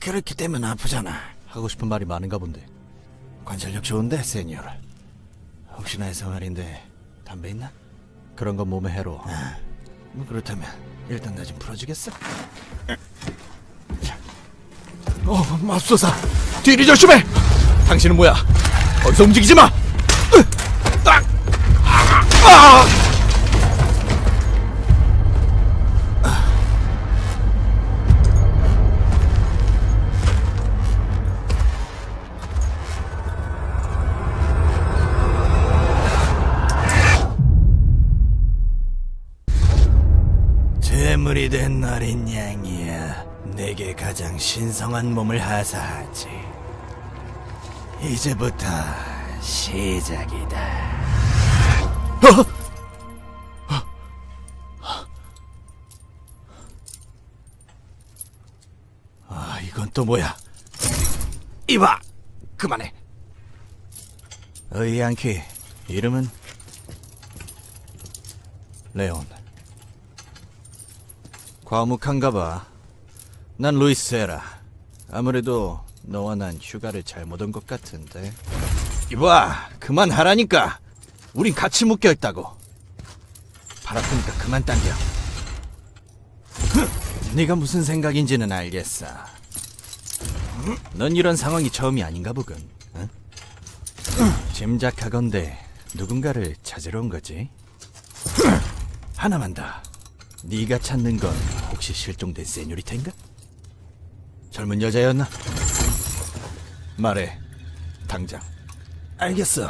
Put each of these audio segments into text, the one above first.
그렇게 되면 아프잖아. 하고 싶은 말이 많은가 본데. 관절력 좋은데, 세니어를. 혹시나 해서 말인데, 담배 있나? 그런 건 몸에 해로. 아, 뭐 그렇다면 일단 나 좀 풀어주겠어? 자. 어, 맙소사. 뒤를 조심해. 당신은 뭐야? 어디서 움직이지 마! 재물이 된 날인 양이야. 내게 가장 신성한 몸을 하사하지. 이제부터 시작이다. 아, 이건 또 뭐야? 이봐! 그만해. 어이, 양키. 이름은? 레온. 과묵한가 봐. 난 루이스에라. 아무래도 너와 난 휴가를 잘못 온 것 같은데. 이봐, 그만하라니까. 우린 같이 묶여 있다고. 발 아프니까 그만 당겨. 흥, 네가 무슨 생각인지는 알겠어. 음, 넌 이런 상황이 처음이 아닌가 보군. 응? 짐작하건대 누군가를 찾으러 온 거지. 하나만 더. 네가 찾는 건 혹시 실종된 세뇨리타인가? 젊은 여자였나? 말해, 당장. 알겠어.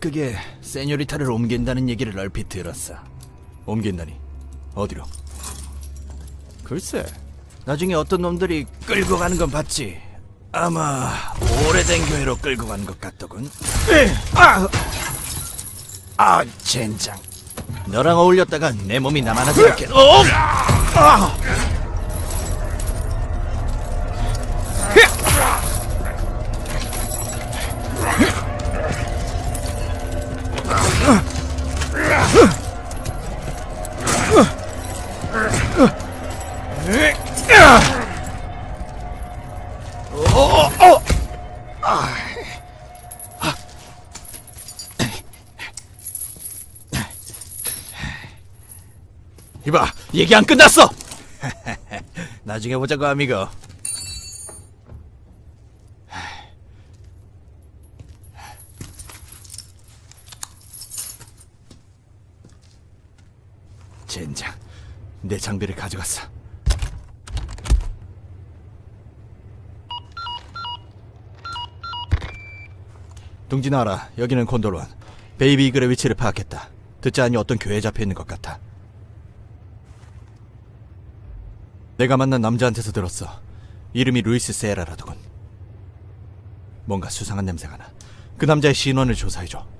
그게 세뇨리타를 옮긴다는 얘기를 얼핏 들었어. 옮긴다니? 어디로? 글쎄, 나중에 어떤 놈들이 끌고 가는 건 봤지. 아마 오래된 교회로 끌고 가는 것 같더군. 아, 아, 젠장. 너랑 어울렸다가 내 몸이 나만 하지 않겠... 어! 아! 이봐, 얘기 안 끝났어! 나중에 보자고, 아미고. 젠장, 내 장비를 가져갔어. 둥지 나와라. 여기는 콘돌원. 베이비 이글의 위치를 파악했다. 듣지 않니 어떤 교회에 잡혀 있는 것 같아. 내가 만난 남자한테서 들었어. 이름이 루이스 세라라더군. 뭔가 수상한 냄새가 나. 그 남자의 신원을 조사해줘.